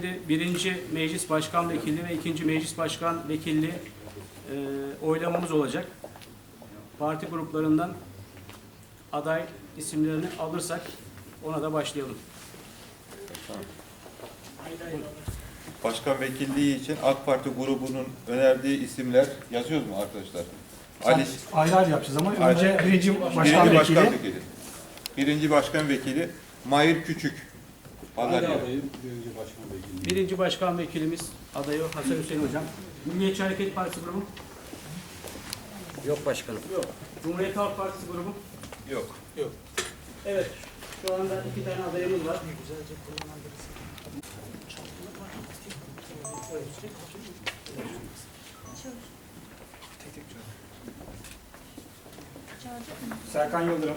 Şimdi birinci meclis başkan vekili ve ikinci meclis başkan vekili e, oylamamız olacak. Parti gruplarından aday isimlerini alırsak ona da başlayalım. Başkan vekilliği için AK Parti grubunun önerdiği isimler yazıyoruz mu arkadaşlar? Ali Ayrı ayrı yapacağız ama önce birinci başkan birinci vekili. başkan vekili. Birinci başkan vekili Mahir Küçük. Aday. Birinci başkan vekilimiz adayı Hasan Hüseyin Hocam. Milliyetçi Hareket Partisi grubu? Yok başkanım. Yok. Cumhuriyet Halk Partisi grubu? Yok. Evet. Şu anda iki tane adayımız var. Serkan Yıldırım.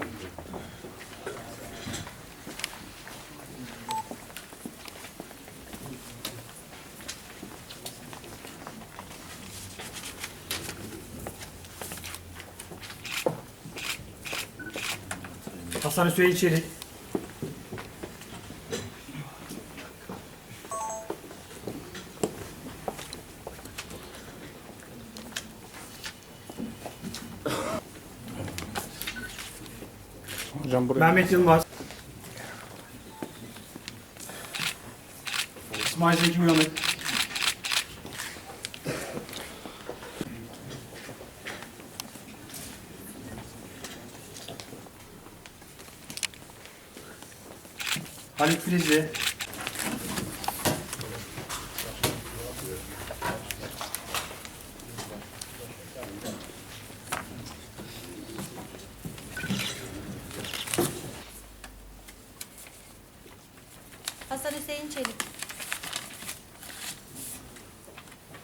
Hasan Hüseyin Çelik. Mehmet Yılmaz. İsmail Zeki Uyanık. Haluk Filizli. Hasan Hüseyin Çelik.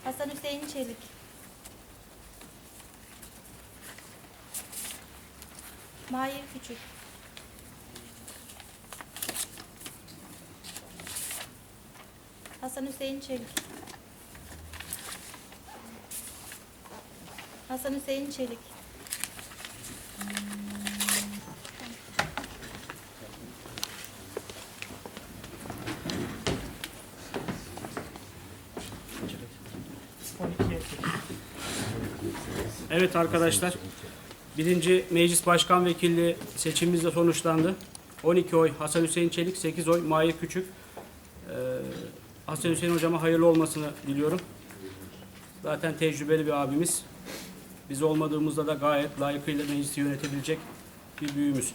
Hasan Hüseyin Çelik. Mahir Küçük. Hasan Hüseyin Çelik. Hasan Hüseyin Çelik. Evet arkadaşlar. Birinci meclis başkan vekilliği seçimimiz de sonuçlandı. 12 oy Hasan Hüseyin Çelik, 8 oy Mahir Küçük. Ee, Hasan Hüseyin hocama hayırlı olmasını diliyorum. Zaten tecrübeli bir abimiz. Biz olmadığımızda da gayet layıkıyla meclisi yönetebilecek bir büyüğümüz.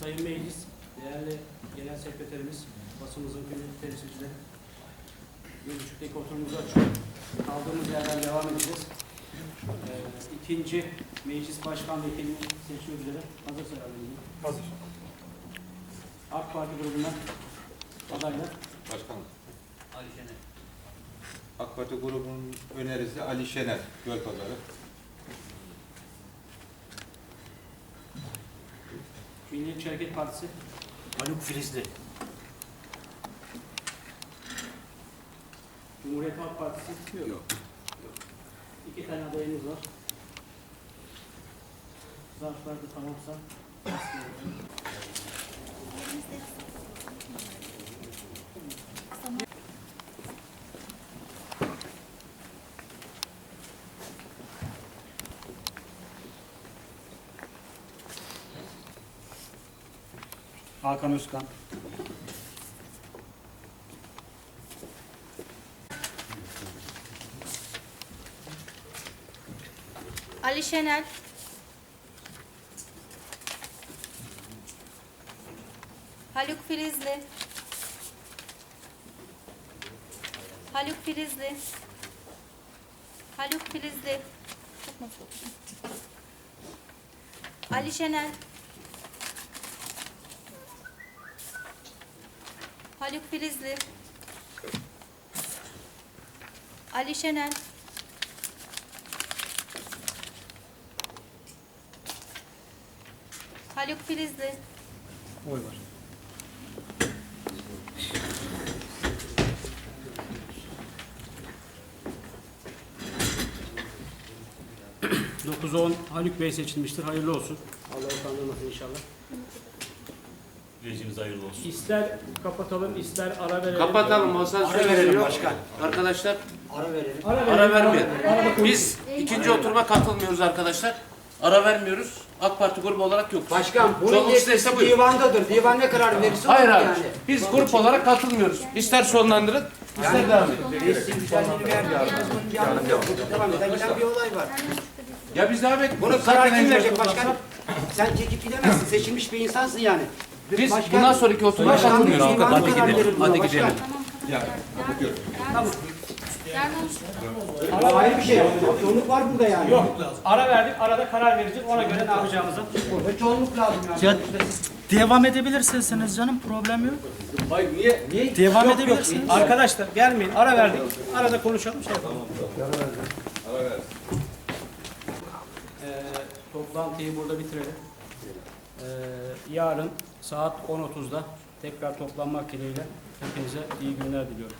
Sayın Meclis, değerli Genel Sekreterimiz, basımızın kıymetli temsilcileri, bir buçuktaki oturumumuzu açıyoruz. Kaldığımız yerden devam edeceğiz. Ee, ikinci meclis başkan vekilini seçmek üzere. Hazır herhalde. Hazır. AK Parti grubundan adaylar. Başkanım. AK Parti grubunun önerisi Ali Şener. Gölpazarı. Milliyetçi Hareket Partisi. Haluk Filizli. Cumhuriyet Halk Partisi. Yok. İki tane adayımız var. Zarflar da tamamsa. Hakan Özkan. Ali Şener. Haluk Filizli. Haluk Filizli. Haluk Filizli. Ali Şener. Haluk Filizli. Ali Şener. Haluk Filizli. Oy var. Dokuz on Haluk Bey seçilmiştir. Hayırlı olsun. Allah utandırmasın inşallah. Süreciniz hayırlı olsun. İster kapatalım, ister ara verelim. Kapatalım Hasan Ara verelim yok. başkan. Arkadaşlar Ara verelim. Ara, verelim, ara konuş- Biz ikinci oturuma katılmıyoruz arkadaşlar. Ara vermiyoruz. AK Parti grubu olarak yok. Başkan bunun Çoluk yetkisi istese buyurun. divandadır. Divan ne karar verirse Hayır olur abi. yani. Biz grup olarak katılmıyoruz. İster sonlandırın, ister devam edin. Meclisin güzelliğini vermiyoruz. Bunun bir anlamı yok. Burada devam eden giden bir olay var. Ya biz devam et. Bunu Zaten karar kim en- verecek başkan? Sen çekip gidemezsin. Seçilmiş bir insansın yani. Biz Başkan- bundan sonraki oturuma katılmıyoruz. karar verir buna, Hadi gidelim. Tamam. Yarın Bu ayrı bir şey. Çoğunluk var burada yani. Yok, ara verdik, arada karar vereceğiz. Ona göre ne yapacağımızı. Burada çoğunluk lazım yani. Ya, devam edebilirsiniz canım problem yok. Hayır niye? Niye? Devam Yok yok, edebilirsiniz. arkadaşlar gelmeyin, ara verdik. Arada konuşalım, şey yapalım. Ee, toplantıyı burada bitirelim. Ee, yarın saat 10.30'da tekrar toplanmak dileğiyle hepinize iyi günler diliyorum.